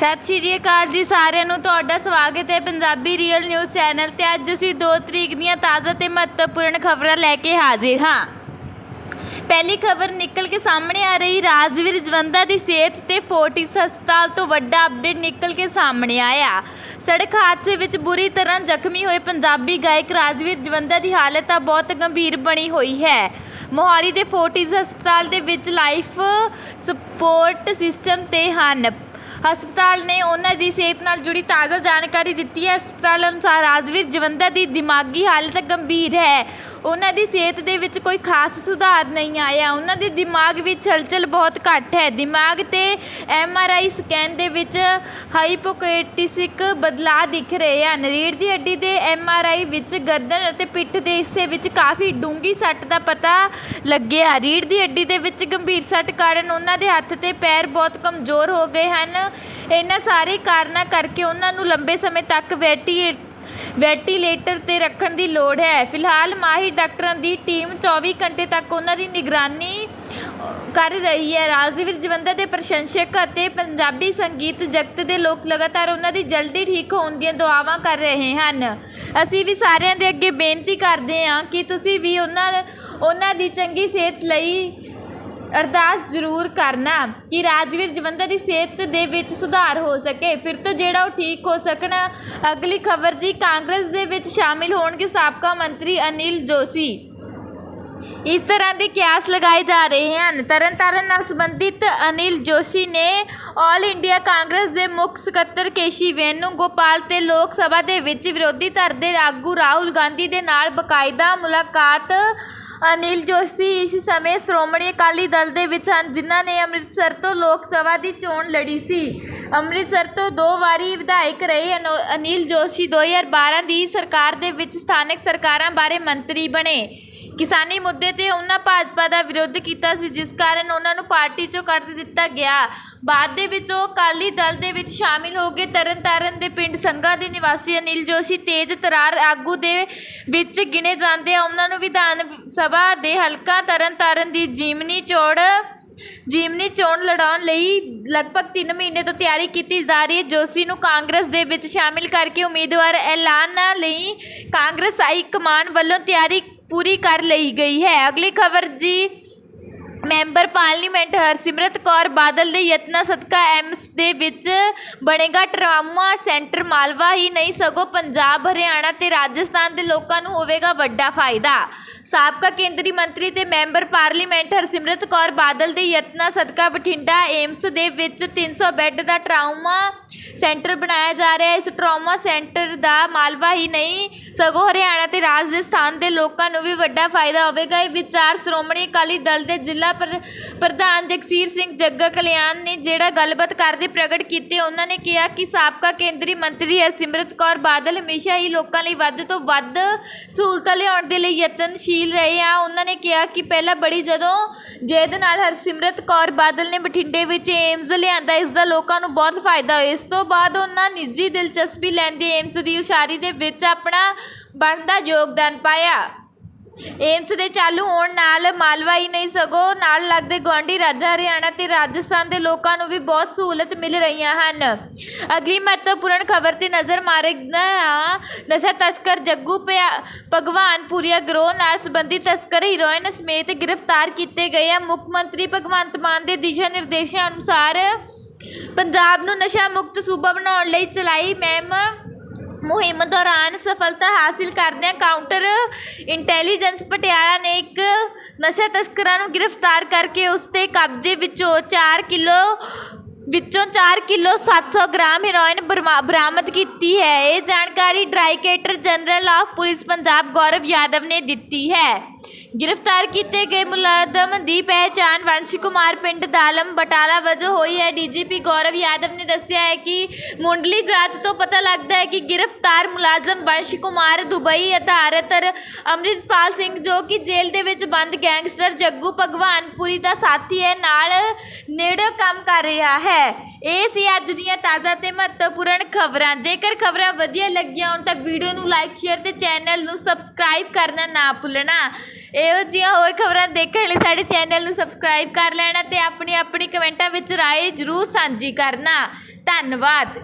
ਸਤਿ ਸ਼੍ਰੀ ਅਕਾਲ ਜੀ ਸਾਰਿਆਂ ਨੂੰ। ਤੁਹਾਡਾ ਸਵਾਗਤ ਹੈ ਪੰਜਾਬੀ ਰੀਅਲ ਨਿਊਜ਼ ਚੈਨਲ ਤੇ। ਅੱਜ ਅਸੀਂ 2 ਤਰੀਕ ਦੀਆਂ ਤਾਜ਼ਾ ਤੇ ਮਹੱਤਵਪੂਰਨ ਖਬਰਾਂ ਲੈ ਕੇ ਹਾਜ਼ਰ ਹਾਂ। ਪਹਿਲੀ ਖਬਰ ਨਿਕਲ ਕੇ ਸਾਹਮਣੇ ਆ ਰਹੀ। ਰਾਜਵੀਰ ਜਵੰਦਾ ਦੀ ਸਿਹਤ ਤੇ ਫੋਰਟਿਸ ਹਸਪਤਾਲ ਤੋਂ ਵੱਡਾ ਅਪਡੇਟ ਨਿਕਲ ਕੇ ਸਾਹਮਣੇ ਆਇਆ। ਸੜਕ ਹਾਦਸੇ ਵਿੱਚ ਬੁਰੀ ਤਰ੍ਹਾਂ ਜ਼ਖਮੀ ਹੋਏ ਪੰਜਾਬੀ ਗਾਇਕ ਰਾਜਵੀਰ ਜਵੰਦਾ ਦੀ ਹਾਲਤ ਤਾਂ ਬਹੁਤ ਗੰਭੀਰ ਬਣੀ ਹੋਈ ਹੈ। ਮੋਹਾਲੀ ਦੇ ਫੋਰਟਿਸ ਹਸਪਤਾਲ ਦੇ ਵਿੱਚ ਲਾਈਫ ਸਪੋਰਟ ਸਿਸਟਮ ਤੇ ਹਨ। ਹਸਪਤਾਲ ਨੇ ਉਹਨਾਂ ਦੀ ਸਿਹਤ ਨਾਲ ਜੁੜੀ ਤਾਜ਼ਾ ਜਾਣਕਾਰੀ ਦਿੱਤੀ ਹੈ। ਹਸਪਤਾਲ ਅਨੁਸਾਰ ਰਾਜਵੀਰ ਜਵੰਦਾ ਦੀ ਦਿਮਾਗੀ ਹਾਲਤ ਗੰਭੀਰ ਹੈ। ਉਹਨਾਂ ਦੀ ਸਿਹਤ ਦੇ ਵਿੱਚ ਕੋਈ ਖਾਸ ਸੁਧਾਰ ਨਹੀਂ ਆਇਆ। ਉਹਨਾਂ ਦੇ ਦਿਮਾਗ ਵਿੱਚ ਹਲਚਲ ਬਹੁਤ ਘੱਟ ਹੈ। ਦਿਮਾਗ ਤੇ ਆਈ ਸਕੈਨ ਦੇ ਵਿੱਚ ਹਾਈਪੋਕੇਟਿਸਿਕ ਬਦਲਾਅ ਦਿਖ ਰਹੇ ਹਨ। ਰੀੜ੍ਹ ਦੀ ਹੱਡੀ ਦੇ ਐੱਮ ਆਰ ਆਈ ਵਿੱਚ ਗਰਦਨ ਅਤੇ ਪਿੱਠ ਦੇ ਹਿੱਸੇ ਵਿੱਚ ਕਾਫੀ ਡੂੰਘੀ ਸੱਟ ਦਾ ਪਤਾ ਲੱਗਿਆ। ਰੀੜ੍ਹ ਦੀ ਹੱਡੀ ਦੇ ਵਿੱਚ ਗੰਭੀਰ ਸੱਟ ਕਾਰਨ ਉਹਨਾਂ ਦੇ ਹੱਥ ਤੇ ਪੈਰ ਬਹੁਤ ਕਮਜ਼ੋਰ ਹੋ ਗਏ ਹਨ। ਇਹਨਾਂ ਸਾਰੇ ਕਾਰਨਾਂ ਕਰਕੇ ਉਹਨਾਂ ਨੂੰ ਲੰਬੇ ਸਮੇਂ ਤੱਕ ਵੈਟੀ ਵੈਂਟੀਲੇਟਰ ਤੇ ਰੱਖਣ ਦੀ ਲੋੜ ਹੈ। ਫਿਲਹਾਲ ਮਾਹਿਰ ਡਾਕਟਰਾਂ ਦੀ ਟੀਮ 24 ਘੰਟੇ ਤੱਕ ਉਹਨਾਂ ਦੀ ਨਿਗਰਾਨੀ ਕਰ ਰਹੀ ਹੈ। ਰਾਜਵੀਰ ਜਵੰਦਾ ਦੇ ਪ੍ਰਸ਼ੰਸਕ ਅਤੇ ਪੰਜਾਬੀ ਸੰਗੀਤ ਜਗਤ ਦੇ ਲੋਕ ਲਗਾਤਾਰ ਉਹਨਾਂ ਦੀ ਜਲਦੀ ਠੀਕ ਹੋਣ ਦੀਆਂ ਦੁਆਵਾਂ ਕਰ ਰਹੇ ਹਨ। ਅਸੀਂ ਵੀ ਸਾਰਿਆਂ ਦੇ ਅੱਗੇ ਬੇਨਤੀ ਕਰਦੇ ਹਾਂ ਕਿ ਤੁਸੀਂ ਵੀ ਉਹਨਾਂ ਉਹਨਾਂ ਦੀ ਚੰਗੀ ਸਿਹਤ ਲਈ ਅਰਦਾਸ ਜ਼ਰੂਰ ਕਰਨਾ ਕਿ ਰਾਜਵੀਰ ਜਵੰਦਾ ਦੀ ਸਿਹਤ ਦੇ ਵਿੱਚ ਸੁਧਾਰ ਹੋ ਸਕੇ। ਫਿਰ ਤੋਂ ਜਿਹੜਾ ਉਹ ਠੀਕ ਹੋ ਸਕਣ, ਅਗਲੀ ਖਬਰ ਜੀ ਕਾਂਗਰਸ ਦੇ ਵਿੱਚ ਸ਼ਾਮਿਲ ਹੋਣਗੇ ਸਾਬਕਾ ਮੰਤਰੀ ਅਨਿਲ ਜੋਸ਼ੀ। ਇਸ ਤਰ੍ਹਾਂ ਦੇ ਕਿਆਸ ਲਗਾਏ ਜਾ ਰਹੇ ਹਨ। ਤਰਨਤਾਰਨ ਨਾਲ ਸੰਬੰਧਿਤ ਅਨਿਲ ਜੋਸ਼ੀ ਨੇ ਆਲ ਇੰਡੀਆ ਕਾਂਗਰਸ ਦੇ ਮੁੱਖ ਸਕੱਤਰ ਕੇਸ਼ੀ ਵੇਨੂ, ਗੋਪਾਲ ਤੇ ਲੋਕ ਸਭਾ ਦੇ ਵਿੱਚ ਵਿਰੋਧੀ ਧਿਰ ਦੇ ਆਗੂ ਰਾਹੁਲ ਗਾਂਧੀ ਦੇ ਨਾਲ ਬਕਾਇਦਾ ਮੁਲਾਕਾਤ ਅਨਿਲ ਜੋਸ਼ੀ ਇਸ ਸਮੇਂ ਸ਼੍ਰੋਮਣੀ ਅਕਾਲੀ ਦਲ ਦੇ ਵਿੱਚ ਹਨ, ਜਿਨ੍ਹਾਂ ਨੇ ਅੰਮ੍ਰਿਤਸਰ ਤੋਂ ਲੋਕ ਸਭਾ ਦੀ ਚੋਣ ਲੜੀ ਸੀ। ਅੰਮ੍ਰਿਤਸਰ ਤੋਂ ਦੋ ਵਾਰੀ ਵਿਧਾਇਕ ਰਹੇ ਅਨੋ- ਅਨਿਲ ਜੋਸ਼ੀ 2012 ਦੀ ਸਰਕਾਰ ਦੇ ਵਿੱਚ ਸਥਾਨਕ ਸਰਕਾਰਾਂ ਬਾਰੇ ਮੰਤਰੀ ਬਣੇ। ਕਿਸਾਨੀ ਮੁੱਦੇ ਤੇ ਉਹਨਾਂ ਭਾਜਪਾ ਦਾ ਵਿਰੋਧ ਕੀਤਾ ਸੀ, ਜਿਸ ਕਾਰਨ ਉਹਨਾਂ ਨੂੰ ਪਾਰਟੀ ਚੋਂ ਕੱਢ ਦਿੱਤਾ ਗਿਆ। ਬਾਅਦ ਦੇ ਵਿੱਚ ਉਹ ਅਕਾਲੀ ਦਲ ਦੇ ਵਿੱਚ ਸ਼ਾਮਿਲ ਹੋ ਗਏ ਤਰਨਤਾਰਨ ਦੇ ਪਿੰਡ ਸੰਘਾ ਦੇ ਨਿਵਾਸੀ ਅਨਿਲ ਜੋਸ਼ੀ ਤੇਜ਼ ਤਰਾਰ ਆਗੂ ਦੇ ਵਿੱਚ ਗਿਣੇ ਜਾਂਦੇ ਆ। ਉਹਨਾਂ ਨੂੰ ਵਿਧਾਨ ਸਭਾ ਦੇ ਹਲਕਾ ਤਰਨਤਾਰਨ ਦੀ ਜੀਮਨੀ ਚੋੜ, ਜੀਮਨੀ ਚੋਣ ਲੜਾਉਣ ਲਈ ਲਗਭਗ 3 ਮਹੀਨੇ ਤੋਂ ਤਿਆਰੀ ਕੀਤੀ ਜਾ ਰਹੀ ਹੈ। ਜੋਸ਼ੀ ਨੂੰ ਕਾਂਗਰਸ ਦੇ ਵਿੱਚ ਸ਼ਾਮਿਲ ਕਰਕੇ ਉਮੀਦਵਾਰ ਐਲਾਨ ਲਈ ਕਾਂਗਰਸ ਹਾਈ ਕਮਾਨ ਵੱਲੋਂ ਤਿਆਰੀ ਪੂਰੀ ਕਰ ਲਈ ਗਈ ਹੈ। ਅਗਲੀ ਖਬਰ ਜੀ, ਮੈਂਬਰ ਪਾਰਲੀਮੈਂਟ ਹਰਸਿਮਰਤ ਕੌਰ ਬਾਦਲ ਦੇ ਯਤਨਾਂ ਸਦਕਾ ਐਮਸ ਦੇ ਵਿੱਚ ਬਣੇਗਾ ਟਰਾਮਾ ਸੈਂਟਰ ਮਾਲਵਾ। ਹੀ ਨਹੀਂ ਸਗੋਂ ਪੰਜਾਬ, ਹਰਿਆਣਾ ਤੇ ਰਾਜਸਥਾਨ ਦੇ ਲੋਕਾਂ ਨੂੰ ਹੋਵੇਗਾ ਵੱਡਾ ਫਾਇਦਾ। ਸਾਬਕਾ ਕੇਂਦਰੀ ਮੰਤਰੀ ਤੇ ਮੈਂਬਰ ਪਾਰਲੀਮੈਂਟ ਹਰਸਿਮਰਤ ਕੌਰ ਬਾਦਲ ਦੇ ਯਤਨਾਂ ਸਦਕਾ ਬਠਿੰਡਾ ਏਮਸ ਦੇ ਵਿੱਚ 300 ਬੈੱਡ ਦਾ ਟਰਾਮਾ ਸੈਂਟਰ ਬਣਾਇਆ ਜਾ ਰਿਹਾ ਹੈ। ਇਸ ਟਰਾਮਾ ਸੈਂਟਰ ਦਾ ਮਾਲਵਾ ਹੀ ਨਹੀਂ, ਸਗੋਂ ਹਰਿਆਣਾ ਤੇ ਰਾਜਸਥਾਨ ਦੇ ਲੋਕਾਂ ਨੂੰ ਵੀ ਵੱਡਾ ਫਾਇਦਾ ਹੋਵੇਗਾ। ਇਹ ਵਿਚਾਰ ਸ਼੍ਰੋਮਣੀ ਅਕਾਲੀ ਦਲ ਦੇ ਜ਼ਿਲ੍ਹਾ ਪ੍ਰ- ਪ੍ਰਧਾਨ ਜਗਸੀਰ ਸਿੰਘ ਜੱਗਾ ਕਲਿਆਣ ਨੇ ਜਿਹੜਾ ਗੱਲਬਾਤ ਕਰਦੇ ਪ੍ਰਗਟ ਕੀਤੇ, ਉਹਨਾਂ ਨੇ ਕਿਹਾ ਕਿ ਸਾਬਕਾ ਕੇਂਦਰੀ ਮੰਤਰੀ ਹਰਸਿਮਰਤ ਕੌਰ ਬਾਦਲ ਹਮੇਸ਼ਾ ਹੀ ਲੋਕਾਂ ਲਈ ਵੱਧ ਤੋਂ ਵੱਧ ਸਹੂਲਤਾਂ ਲਿਆਉਣ ਦੇ ਲਈ ਯਤਨਸ਼ੀਲ ਰਹੇ ਆ। ਉਹਨਾਂ ਨੇ ਕਿਹਾ ਕਿ ਪਹਿਲਾਂ ਬੜੀ ਜਦੋਂ ਜਿਹਦੇ ਨਾਲ ਹਰਸਿਮਰਤ ਕੌਰ ਬਾਦਲ ਨੇ ਬਠਿੰਡੇ ਵਿੱਚ ਏਮਜ਼ ਲਿਆਂਦਾ, ਇਸ ਦਾ ਲੋਕਾਂ ਨੂੰ ਬਹੁਤ ਫਾਇਦਾ ਹੋਇਆ। ਇਸ ਤੋਂ ਬਾਅਦ ਉਹਨਾਂ ਨਿੱਜੀ ਦਿਲਚਸਪੀ ਲੈਂਦੇ ਏਮਜ਼ ਦੀ ਉਸਾਰੀ ਦੇ ਵਿੱਚ ਆਪਣਾ ਬਣਦਾ ਯੋਗਦਾਨ ਪਾਇਆ। ਏਮਸ ਦੇ ਚਾਲੂ ਹੋਣ ਨਾਲ ਮਾਲਵਾ ਹੀ ਨਹੀਂ ਸਗੋਂ ਨਾਲ ਲੱਗਦੇ ਗੁਆਂਢੀ ਰਾਜਾਂ ਹਰਿਆਣਾ ਤੇ ਰਾਜਸਥਾਨ ਦੇ ਲੋਕਾਂ ਨੂੰ ਵੀ ਬਹੁਤ ਸਹੂਲਤ ਮਿਲ ਰਹੀਆਂ ਹਨ। ਅਗਲੀ ਮਹੱਤਵਪੂਰਨ ਖਬਰ ਤੇ ਨਜ਼ਰ ਮਾਰਨਾ ਨਸ਼ਾ ਤਸਕਰ ਜੱਗੂ ਪਿਆ ਭਗਵਾਨਪੁਰੀਆ ਗਰੋਹ ਨਾਲ ਸੰਬੰਧਿਤ ਤਸਕਰ ਹੀਰੋਇਨ ਸਮੇਤ ਗ੍ਰਿਫਤਾਰ ਕੀਤੇ ਗਏ ਆ। ਮੁੱਖ ਮੰਤਰੀ ਭਗਵੰਤ ਮਾਨ ਦੇ ਦਿਸ਼ਾ ਨਿਰਦੇਸ਼ਾਂ ਅਨੁਸਾਰ ਪੰਜਾਬ ਨੂੰ ਨਸ਼ਾ ਮੁਕਤ ਸੂਬਾ ਬਣਾਉਣ ਲਈ ਚਲਾਈ ਮਹਿਮ ਮੁਹਿੰਮ ਦੌਰਾਨ ਸਫਲਤਾ ਹਾਸਿਲ ਕਰਦਿਆਂ ਕਾਊਂਟਰ ਇੰਟੈਲੀਜੈਂਸ ਪਟਿਆਲਾ ਨੇ ਇੱਕ ਨਸ਼ਾ ਤਸਕਰਾਂ ਨੂੰ ਗ੍ਰਿਫਤਾਰ ਕਰਕੇ ਉਸ ਦੇ ਕਬਜ਼ੇ ਵਿੱਚੋਂ 4 ਕਿਲੋ, ਵਿੱਚੋਂ 4 ਕਿਲੋ 700 ਗ੍ਰਾਮ ਹੈਰੋਇਨ ਬਰਮਾ- ਬਰਾਮਦ ਕੀਤੀ ਹੈ। ਇਹ ਜਾਣਕਾਰੀ director general of police Punjab Gaurav Yadav ਨੇ ਦਿੱਤੀ ਹੈ। ਗ੍ਰਿਫਤਾਰ ਕੀਤੇ ਗਏ ਮੁਲਜ਼ਮ ਦੀ ਪਹਿਚਾਣ ਵੰਸ਼ ਕੁਮਾਰ ਪਿੰਡ ਦਾਲਮ ਬਟਾਲਾ ਵਜੋਂ ਹੋਈ ਹੈ। ਡੀਜੀਪੀ ਗੌਰਵ ਯਾਦਵ ਨੇ ਦੱਸਿਆ ਹੈ ਕਿ ਮੁੰਡਲੀ ਜਾਂਚ ਤੋਂ ਪਤਾ ਲੱਗਦਾ ਹੈ ਕਿ ਗ੍ਰਿਫਤਾਰ ਮੁਲਾਜ਼ਮ ਵੰਸ਼ ਕੁਮਾਰ ਦੁਬਈ ਆਧਾਰਿਤ ਅੰਮ੍ਰਿਤਪਾਲ ਸਿੰਘ ਜੋ ਕਿ ਜੇਲ੍ਹ ਦੇ ਵਿੱਚ ਬੰਦ ਗੈਂਗਸਟਰ ਜੱਗੂ ਭਗਵਾਨਪੁਰੀ ਦਾ ਸਾਥੀ ਹੈ, ਨਾਲ ਨੇੜੇ ਕੰਮ ਕਰ ਰਿਹਾ ਹੈ। ਇਹ ਸੀ ਅੱਜ ਦੀਆਂ ਤਾਜ਼ਾ ਤੇ ਮਹੱਤਵਪੂਰਨ ਖਬਰਾਂ। ਜੇਕਰ ਖਬਰਾਂ ਵਧੀਆ ਲੱਗੀਆਂ ਹੋਣ ਤਾਂ ਵੀਡੀਓ ਨੂੰ ਲਾਈਕ, ਸ਼ੇਅਰ ਤੇ ਚੈਨਲ ਨੂੰ ਸਬਸਕ੍ਰਾਈਬ ਕਰਨਾ ਨਾ ਭੁੱਲਣਾ। ਇਹੋ ਜਿਹੀਆਂ ਹੋਰ ਖਬਰਾਂ ਦੇਖਣ ਲਈ ਸਾਡੇ ਚੈਨਲ ਨੂੰ ਸਬਸਕ੍ਰਾਈਬ ਕਰ ਲੈਣਾ ਅਤੇ ਆਪਣੀ ਆਪਣੀ ਕਮੈਂਟਾਂ ਵਿੱਚ ਰਾਏ ਜ਼ਰੂਰ ਸਾਂਝੀ ਕਰਨਾ। ਧੰਨਵਾਦ।